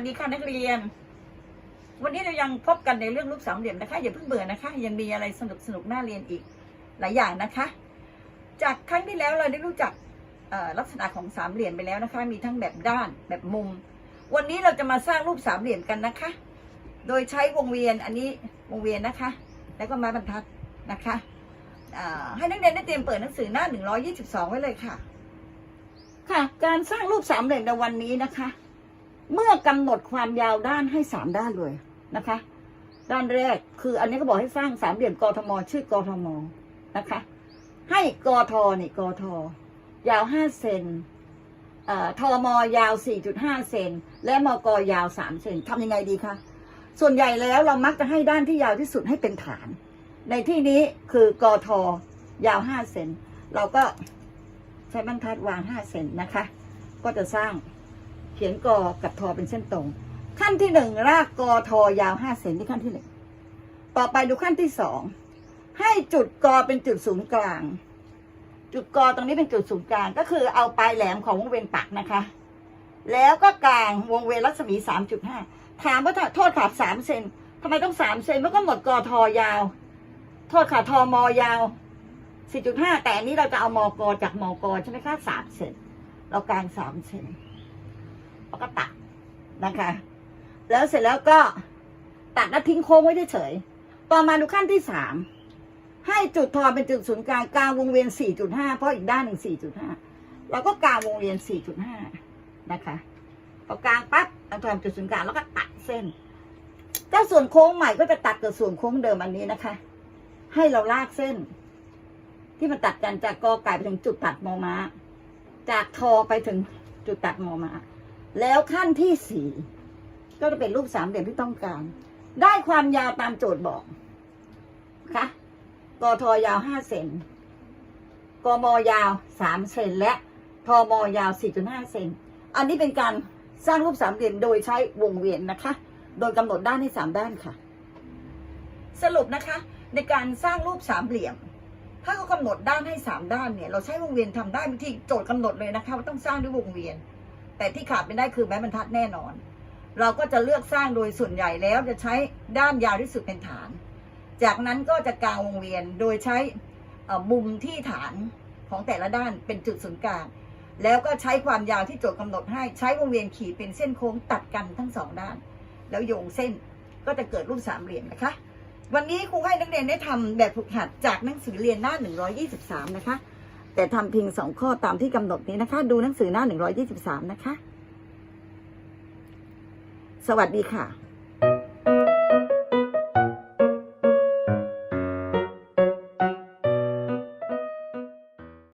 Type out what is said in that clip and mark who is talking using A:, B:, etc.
A: สดีค่ะนักเรียน วันนี้เรายังพบกันในเรื่องรูปสามเหลี่ยมนะคะ อย่าเพิ่งเบื่อนะคะ ยังมีอะไรสนุกสนุกน่าเรียนอีกหลายอย่างนะคะ จากครั้งที่แล้วเราได้รู้จักลักษณะของสามเหลี่ยมไปแล้วนะคะ มีทั้งแบบด้านแบบมุม วันนี้เราจะมาสร้างรูปสามเหลี่ยมกันนะคะ โดยใช้วงเวียนอันนี้วงเวียนนะคะ แล้วก็ไม้บรรทัดนะคะให้นักเรียนได้เตรียมเปิดหนังสือหน้า 122 ไว้เลยค่ะ ค่ะ การสร้างรูปสามเหลี่ยมในวันนี้นะคะ เมื่อกำหนดความยาวด้านให้สามด้านเลยนะคะ ด้านแรกคืออันนี้ก็บอกให้สร้างสามเหลี่ยมกทมชื่อกทมนะคะ ให้กทนี่กทยาวห้าเซนเอ่อทมยาวสี่จุดห้าเซน และมกยาวสามเซนทำยังไงดีคะ ส่วนใหญ่แล้วเรามักจะให้ด้านที่ยาวที่สุดให้เป็นฐาน ในที่นี้คือกทยาวห้าเซน เราก็ใช้บรรทัดวางห้าเซนนะคะ ก็จะสร้าง ขียนกอกับทอเป็นเส้นตรง ขั้นที่หนึ่งรากกอทอยาวห้าเซนที่ขั้นที่หนึ่งต่อไปดูขั้นที่สองให้จุดกอเป็นจุดศูนย์กลาง จุดกอตรงนี้เป็นจุดศูนย์กลางก็คือเอาปลายแหลมของวงเวียนปักนะคะ แล้วก็กลางวงเวียนรัศมีสามจุดห้าถามว่าโทษขาดสามเซนทำไมต้องสามเซนมันก็หมดกอทอยาว โทษขาดทอมอยาวสี่จุดห้าแต่อันนี้เราจะเอามอกอจากมอกอใช่ไหมคะสามเซนเรากลางสามเซน แล้วก็ตัดนะคะ แล้วเสร็จแล้วก็ตัดแล้วทิ้งโค้งไว้เฉยต่อมาดูขั้นที่สามให้จุดทอเป็นจุดศูนย์กลางกลางวงเวียน 4.5 เพราะอีกด้านหนึ่ง 4.5 เราก็กลางวงเวียน 4.5 นะคะพอกลางปั๊บเอาทอจุดศูนย์กลางแล้วก็ตัดเส้นเจ้าส่วนโค้งใหม่ก็จะตัดกับส่วนโค้งเดิมอันนี้นะคะ ให้เราลากเส้น ที่มันตัดกันจากกอไก่ไปถึงจุดตัดมอมา จากทอไปถึงจุดตัดมอมา แล้วขั้นที่สี่ก็จะเป็นรูปสามเหลี่ยมที่ต้องการ ได้ความยาวตามโจทย์บอกค่ะกทยาวห้าเซนกมยาวสามเซนและทมยาวสี่จุดห้าเซนอันนี้เป็นการสร้างรูปสามเหลี่ยมโดยใช้วงเวียนนะคะ โดยกำหนดด้านให้สามด้านค่ะ สรุปนะคะในการสร้างรูปสามเหลี่ยม ถ้าเขากำหนดด้านให้สามด้านเนี่ย เราใช้วงเวียนทำได้บางทีโจทย์กำหนดเลยนะคะว่าต้องสร้างด้วยวงเวียน แต่ที่ขาดไม่ได้คือไม้บรรทัดแน่นอน เราก็จะเลือกสร้างโดยส่วนใหญ่แล้วจะใช้ด้านยาวที่สุดเป็นฐาน จากนั้นก็จะกางวงเวียนโดยใช้มุมที่ฐานของแต่ละด้านเป็นจุดศูนย์กลางแล้วก็ใช้ความยาวที่โจทย์กำหนดให้ใช้วงเวียนขีดเป็นเส้นโค้งตัดกันทั้งสองด้าน แล้วโยงเส้นก็จะเกิดรูปสามเหลี่ยมนะคะ วันนี้ครูให้นักเรียนได้ทำแบบฝึกหัดจากหนังสือเรียนหน้า 123 นะคะ แต่ทำเพียงสองข้อตามที่กำหนดนี้นะคะ ดูหนังสือหน้า 123 นะคะ สวัสดีค่ะ